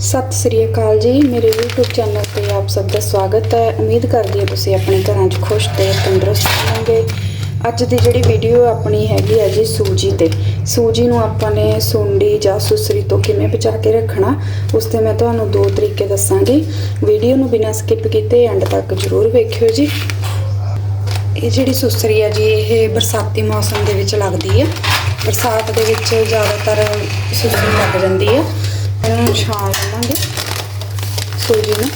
ਸਤਿ ਸ੍ਰੀ ਅਕਾਲ ਜੀ। ਮੇਰੇ YouTube channel ਤੇ ਆਪ ਸਭ ਦਾ ਸਵਾਗਤ ਹੈ। ਉਮੀਦ ਕਰਦੀ ਹਾਂ ਤੁਸੀਂ ਆਪਣੇ ਘਰਾਂ 'ਚ ਖੁਸ਼ ਤੇ ਤੰਦਰੁਸਤ ਹੋਵੋਗੇ। ਅੱਜ ਦੀ ਜਿਹੜੀ ਵੀਡੀਓ ਆਪਣੀ ਹੈਗੀ ਹੈ ਜੀ ਸੂਜੀ ਤੇ। ਸੂਜੀ ਨੂੰ ਆਪਾਂ ਨੇ ਸੁੰਡੀ ਜਾਂ ਸੁਸਰੀ ਤੋਂ ਕਿਵੇਂ ਬਚਾ ਕੇ ਰੱਖਣਾ, ਉਸ ਤੇ ਮੈਂ ਤੁਹਾਨੂੰ ਦੋ ਤਰੀਕੇ ਦੱਸਾਂਗੀ। ਵੀਡੀਓ ਨੂੰ ਬਿਨਾਂ ਸਕਿਪ ਕੀਤੇ ਐਂਡ ਤੱਕ ਜ਼ਰੂਰ ਵੇਖਿਓ ਜੀ। ਇਹ ਜਿਹੜੀ ਸੁਸਰੀ ਹੈ ਜੀ, ਇਹ ਬਰਸਾਤੀ ਮੌਸਮ ਦੇ ਵਿੱਚ ਲੱਗਦੀ ਹੈ। ਬਰਸਾਤ ਦੇ ਵਿੱਚ ਜ਼ਿਆਦਾਤਰ ਸੁਸਰੀ ਲੱਗ ਜਾਂਦੀ ਹੈ। ਇਹਨੂੰ ਛਾਣ ਸੂਜੀ ਨੂੰ।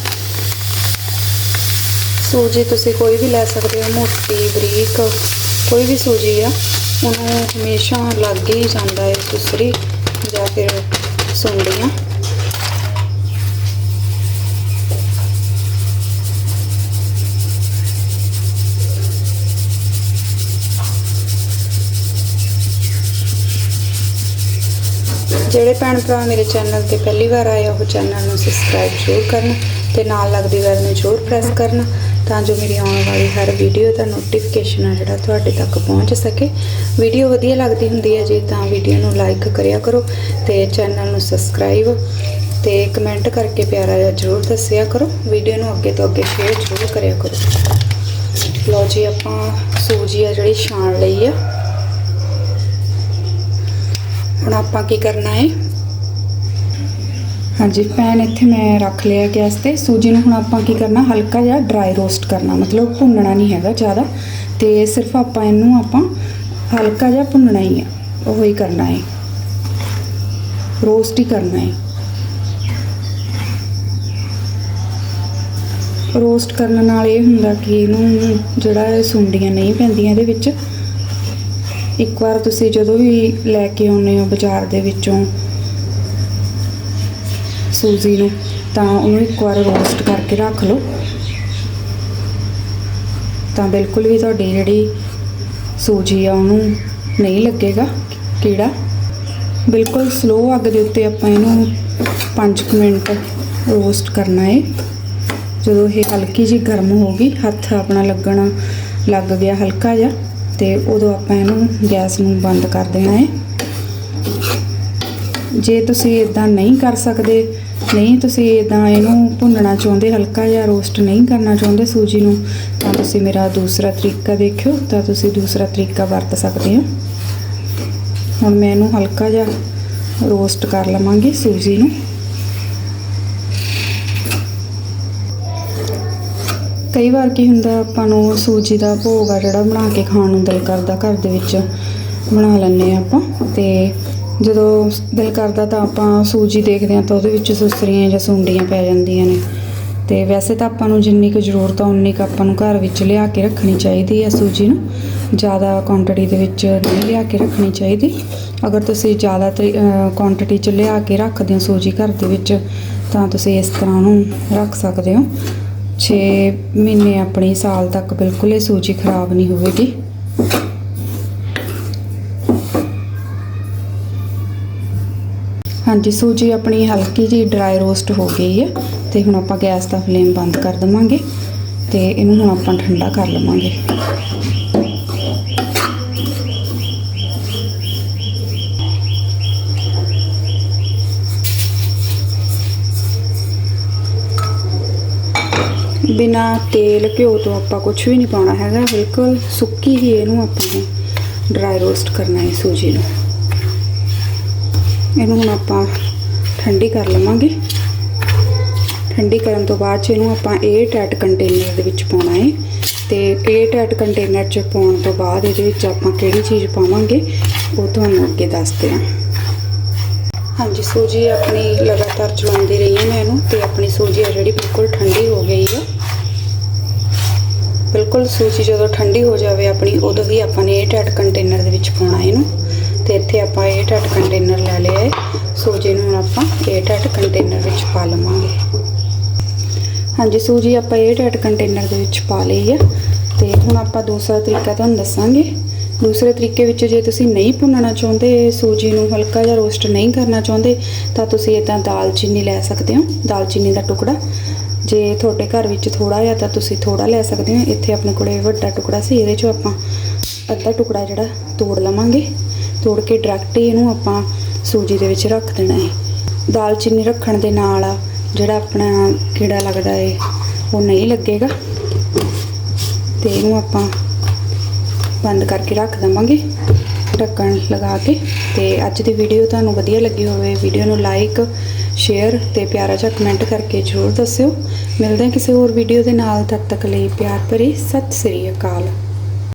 ਸੂਜੀ ਤੁਸੀਂ ਕੋਈ ਵੀ ਲੈ ਸਕਦੇ ਹੋ, ਮੋਟੀ, ਬਰੀਕ, ਕੋਈ ਵੀ ਸੂਜੀ ਆ, ਉਹਨੂੰ ਹਮੇਸ਼ਾ ਲੱਗ ਹੀ ਜਾਂਦਾ ਹੈ ਸੁਸਰੀ ਜਾਂ ਫਿਰ ਸੁੰਡੀਆਂ। ਜਿਹੜੇ ਭੈਣ ਭਰਾ ਮੇਰੇ ਚੈਨਲ ਤੇ ਪਹਿਲੀ ਵਾਰ ਆਏ ਆ, ਉਹ ਚੈਨਲ ਨੂੰ ਸਬਸਕ੍ਰਾਈਬ ਜ਼ਰੂਰ ਕਰਨ ਤੇ ਨਾਲ ਲੱਗਦੀ ਬੈਲ ਨੂੰ ਜ਼ਰੂਰ ਪ੍ਰੈਸ ਕਰਨ ਤਾਂ ਜੋ ਮੇਰੀ ਆਉਣ ਵਾਲੀ ਹਰ ਵੀਡੀਓ ਦਾ ਨੋਟੀਫਿਕੇਸ਼ਨ ਆ ਜਿਹੜਾ ਤੁਹਾਡੇ ਤੱਕ ਪਹੁੰਚ ਸਕੇ। ਵੀਡੀਓ ਵਧੀਆ ਲੱਗਦੀ ਹੁੰਦੀ ਹੈ ਜੇ ਤਾਂ ਵੀਡੀਓ ਨੂੰ ਲਾਈਕ ਕਰਿਆ ਕਰੋ ਤੇ ਚੈਨਲ ਨੂੰ ਸਬਸਕ੍ਰਾਈਬ ਤੇ ਕਮੈਂਟ ਕਰਕੇ ਪਿਆਰਾ ਜਿਹਾ ਜ਼ਰੂਰ ਦੱਸਿਆ ਕਰੋ। ਵੀਡੀਓ ਨੂੰ ਅੱਗੇ ਤੋਂ ਅੱਗੇ ਸ਼ੇਅਰ ਜ਼ਰੂਰ ਕਰਿਆ ਕਰੋ। ਲਓ ਜੀ, ਆਪਾਂ ਸੂਜੀ ਆ ਜਿਹੜੀ ਛਾਣ ਲਈ ਆ। ਹੁਣ ਆਪਾਂ ਕੀ ਕਰਨਾ ਹੈ ਹਾਂਜੀ, ਪੈਨ ਇੱਥੇ ਮੈਂ ਰੱਖ ਲਿਆ ਗੈਸ ਤੇ। ਸੂਜੀ ਨੂੰ ਹੁਣ ਆਪਾਂ ਕੀ ਕਰਨਾ, ਹਲਕਾ ਜਿਹਾ ਡਰਾਈ ਰੋਸਟ ਕਰਨਾ। ਮਤਲਬ ਭੁੰਨਣਾ ਨਹੀਂ ਹੈਗਾ ਜ਼ਿਆਦਾ। ਤੇ ਸਿਰਫ ਆਪਾਂ ਇਹਨੂੰ ਆਪਾਂ ਹਲਕਾ ਜਿਹਾ ਭੁੰਨਣਾ ਹੀ ਆ। ਉਹ ਹੀ ਕਰਨਾ ਹੈ ਰੋਸਟ ਹੀ ਕਰਨਾ ਹੈ ਰੋਸਟ ਕਰਨ ਨਾਲ ਇਹ ਹੁੰਦਾ ਕਿ ਇਹਨੂੰ ਜਿਹੜਾ ਸੁੰਡੀਆਂ ਨਹੀਂ ਪੈਂਦੀਆਂ ਇਹਦੇ ਵਿੱਚ ਇੱਕ ਵਾਰ ਤੁਸੀਂ ਜਦੋਂ ਵੀ ਲੈ ਕੇ ਆਉਂਦੇ ਹੋ ਬਾਜ਼ਾਰ ਦੇ ਵਿੱਚੋਂ ਸੂਜੀ ਨੂੰ, ਤਾਂ ਉਹਨੂੰ ਇੱਕ ਵਾਰ ਰੋਸਟ ਕਰਕੇ ਰੱਖ ਲਓ। ਤਾਂ ਬਿਲਕੁਲ ਵੀ ਤੁਹਾਡੀ ਜਿਹੜੀ ਸੂਜੀ ਆ, ਉਹਨੂੰ ਨਹੀਂ ਲੱਗੇਗਾ। ਕੀੜਾ। ਬਿਲਕੁਲ ਸਲੋ ਅੱਗ ਦੇ ਉੱਤੇ ਆਪਾਂ ਇਹਨੂੰ 5 ਮਿੰਟ ਰੋਸਟ ਕਰਨਾ ਹੈ ਜਦੋਂ ਇਹ ਹਲਕੀ ਜਿਹੀ ਗਰਮ ਹੋ ਗਈ, ਹੱਥ ਆਪਣਾ ਲੱਗਣਾ ਲੱਗ ਗਿਆ ਹਲਕਾ ਜਿਹਾ। ਤੇ ਉਦੋਂ ਆਪਾਂ ਇਹਨੂੰ ਗੈਸ ਨੂੰ ਬੰਦ ਕਰ ਦੇਣਾ ਹੈ। ਜੇ ਤੁਸੀਂ ਇਦਾਂ ਨਹੀਂ ਕਰ ਸਕਦੇ, ਨਹੀਂ ਤੁਸੀਂ ਇਦਾਂ ਇਹਨੂੰ ਭੁੰਨਣਾ ਚਾਹੁੰਦੇ, ਹਲਕਾ ਜਿਹਾ ਰੋਸਟ ਨਹੀਂ ਕਰਨਾ ਚਾਹੁੰਦੇ ਸੂਜੀ ਨੂੰ, ਤਾਂ ਤੁਸੀਂ ਮੇਰਾ ਦੂਸਰਾ ਤਰੀਕਾ ਦੇਖਿਓ, ਤਾਂ ਤੁਸੀਂ ਦੂਸਰਾ ਤਰੀਕਾ ਵਰਤ ਸਕਦੇ ਹੋ। ਹੁਣ ਮੈਂ ਇਹਨੂੰ ਹਲਕਾ ਜਿਹਾ ਰੋਸਟ ਕਰ ਲਵਾਂਗੀ ਸੂਜੀ ਨੂੰ। ਕਈ ਵਾਰ ਕੀ ਹੁੰਦਾ, ਆਪਾਂ ਨੂੰ ਸੂਜੀ ਦਾ ਭੋਗ ਆ ਜਿਹੜਾ ਬਣਾ ਕੇ ਖਾਣ ਨੂੰ ਦਿਲ ਕਰਦਾ, ਘਰ ਦੇ ਵਿੱਚ ਬਣਾ ਲੈਂਦੇ ਆ ਆਪਾਂ। ਤੇ ਜਦੋਂ ਦਿਲ ਕਰਦਾ ਤਾਂ ਆਪਾਂ ਸੂਜੀ ਦੇਖਦੇ ਆ ਤਾਂ ਉਹਦੇ ਵਿੱਚ ਸੁਸਰੀਆਂ ਜਾਂ ਸੁੰਡੀਆਂ ਪੈ ਜਾਂਦੀਆਂ ਨੇ। ਤੇ ਵੈਸੇ ਤਾਂ ਆਪਾਂ ਨੂੰ ਜਿੰਨੀ ਕੁ ਜ਼ਰੂਰਤ ਆ, ਉਨੀ ਕੁ ਆਪਾਂ ਨੂੰ ਘਰ ਵਿੱਚ ਲਿਆ ਕੇ ਰੱਖਣੀ ਚਾਹੀਦੀ ਹੈ ਸੂਜੀ ਨੂੰ। ਜ਼ਿਆਦਾ ਕੁਆਂਟੀਟੀ ਦੇ ਵਿੱਚ ਨਹੀਂ ਲਿਆ ਕੇ ਰੱਖਣੀ ਚਾਹੀਦੀ। ਅਗਰ ਤੁਸੀਂ ਜ਼ਿਆਦਾ ਕੁਆਂਟੀਟੀ 'ਚ ਲਿਆ ਕੇ ਰੱਖਦੇ ਹੋ ਸੂਜੀ ਘਰ ਦੇ ਵਿੱਚ, ਤਾਂ ਤੁਸੀਂ ਇਸ ਤਰ੍ਹਾਂ ਉਹਨੂੰ ਰੱਖ ਸਕਦੇ ਹੋ। 6 ਮਹੀਨੇ ਆਪਣੀ ਸਾਲ ਤੱਕ ਬਿਲਕੁਲ ਇਹ ਸੂਜੀ ਖਰਾਬ ਨਹੀਂ ਹੋਵੇਗੀ। ਹਾਂਜੀ, ਸੂਜੀ ਆਪਣੀ ਹਲਕੀ ਜਿਹੀ ਡਰਾਈ ਰੋਸਟ ਹੋ ਗਈ ਹੈ ਤੇ ਹੁਣ ਆਪਾਂ ਗੈਸ ਦਾ ਫਲੇਮ ਬੰਦ ਕਰ ਦਵਾਂਗੇ ਤੇ ਇਹਨੂੰ ਹੁਣ ਆਪਾਂ ਠੰਡਾ ਕਰ ਲਵਾਂਗੇ। ਬਿਨਾ ਤੇਲ ਘਿਓ ਤੋਂ ਆਪਾਂ ਕੁਝ ਵੀ ਨਹੀਂ ਪਾਉਣਾ ਹੈਗਾ, ਬਿਲਕੁਲ ਸੁੱਕੀ ਹੀ ਇਹਨੂੰ ਆਪਾਂ ਨੇ ਡਰਾਈ ਰੋਸਟ ਕਰਨਾ ਹੈ ਸੂਜੀ ਨੂੰ। ਇਹਨੂੰ ਹੁਣ ਆਪਾਂ ਠੰਡੀ ਕਰ ਲਵਾਂਗੇ। ਠੰਡੀ ਕਰਨ ਤੋਂ ਬਾਅਦ ਚ ਇਹਨੂੰ ਆਪਾਂ 에ਅਰ ਟਾਈਟ ਕੰਟੇਨਰ ਦੇ ਵਿੱਚ ਪਾਉਣਾ ਹੈ। ਤੇ 에ਅਰ ਟਾਈਟ ਕੰਟੇਨਰ ਚ ਪਾਉਣ ਤੋਂ ਬਾਅਦ ਇਹਦੇ ਵਿੱਚ ਆਪਾਂ ਕਿਹੜੀ ਚੀਜ਼ ਪਾਵਾਂਗੇ, ਉਹ ਤੁਹਾਨੂੰ ਅੱਗੇ ਦੱਸਦੇ ਹਾਂ। ਹਾਂਜੀ, ਸੂਜੀ ਆਪਣੀ ਲਗਾਤਾਰ ਚਲਾਉਂਦੀ ਰਹੀ ਹਾਂ ਮੈਂ ਇਹਨੂੰ ਤੇ ਆਪਣੀ ਸੂਜੀ ਆ ਜਿਹੜੀ ਬਿਲਕੁਲ ਠੰਡੀ ਹੋ ਗਈ ਹੈ। ਬਿਲਕੁਲ ਸੂਜੀ ਜਦੋਂ ਠੰਡੀ ਹੋ ਜਾਵੇ ਆਪਣੀ, ਉਦੋਂ ਹੀ ਆਪਾਂ ਨੇ ਇਹ ਟਾਈਟ ਕੰਟੇਨਰ ਦੇ ਵਿੱਚ ਪਾਉਣਾ ਇਹਨੂੰ। ਤੇ ਇੱਥੇ ਆਪਾਂ ਇਹ ਟਾਈਟ ਕੰਟੇਨਰ ਲੈ ਲਿਆ ਹੈ। ਸੂਜੀ ਨੂੰ ਹੁਣ ਆਪਾਂ ਇਹ ਟਾਈਟ ਕੰਟੇਨਰ ਵਿੱਚ ਪਾ ਲਵਾਂਗੇ। ਹਾਂਜੀ, ਸੂਜੀ ਆਪਾਂ ਇਹ ਟਾਈਟ ਕੰਟੇਨਰ ਦੇ ਵਿੱਚ ਪਾ ਲਈ ਹੈ। ਤੇ ਹੁਣ ਆਪਾਂ ਦੂਸਰਾ ਤਰੀਕਾ ਤੁਹਾਨੂੰ ਦੱਸਾਂਗੇ। ਦੂਸਰੇ ਤਰੀਕੇ ਵਿੱਚ ਜੇ ਤੁਸੀਂ ਨਹੀਂ ਭੁੰਨਣਾ ਚਾਹੁੰਦੇ, ਸੂਜੀ ਨੂੰ ਹਲਕਾ ਜਿਹਾ ਰੋਸਟ ਨਹੀਂ ਕਰਨਾ ਚਾਹੁੰਦੇ, ਤਾਂ ਤੁਸੀਂ ਇਦਾਂ ਦਾਲਚੀਨੀ ਲੈ ਸਕਦੇ ਹੋ। ਦਾਲਚੀਨੀ ਦਾ ਟੁਕੜਾ ਜੇ ਤੁਹਾਡੇ ਘਰ ਵਿੱਚ ਥੋੜਾ ਜਿਹਾ ਤਾਂ ਤੁਸੀਂ ਥੋੜਾ ਲੈ ਸਕਦੇ ਹੋ। ਇੱਥੇ ਆਪਣੇ ਕੋਲੇ ਵੱਡਾ ਟੁਕੜਾ ਸੀ, ਇਹਦੇ ਚੋਂ ਆਪਾਂ ਅੱਧਾ ਟੁਕੜਾ ਜਿਹੜਾ ਤੋੜ ਲਵਾਂਗੇ। ਤੋੜ ਕੇ ਡਾਇਰੈਕਟ ਹੀ ਇਹਨੂੰ ਆਪਾਂ ਸੂਜੀ ਦੇ ਵਿੱਚ ਰੱਖ ਦੇਣਾ ਹੈ। ਦਾਲਚੀਨੀ ਰੱਖਣ ਦੇ ਨਾਲ ਜਿਹੜਾ ਆਪਣਾ ਕੀੜਾ ਲੱਗਦਾ ਹੈ ਉਹ ਨਹੀਂ ਲੱਗੇਗਾ। ਤੇ ਇਹਨੂੰ ਆਪਾਂ ਬੰਦ ਕਰਕੇ ਰੱਖ ਦਵਾਂਗੇ। ਢੱਕਣ ਲਗਾ ਕੇ। ਤੇ ਅੱਜ ਦੀ ਵੀਡੀਓ ਤੁਹਾਨੂੰ ਵਧੀਆ ਲੱਗੀ ਹੋਵੇ ਵੀਡੀਓ ਨੂੰ ਲਾਈਕ ਸ਼ੇਅਰ ਤੇ ਪਿਆਰਾ ਜਿਹਾ ਕਮੈਂਟ ਕਰਕੇ ਜ਼ਰੂਰ ਦੱਸਿਓ। ਮਿਲਦੇ ਹਾਂ ਕਿਸੇ ਹੋਰ ਵੀਡੀਓ ਦੇ ਨਾਲ, ਤਦ ਤੱਕ ਲਈ ਪਿਆਰ ਭਰੀ ਸਤਿ ਸ੍ਰੀ ਅਕਾਲ।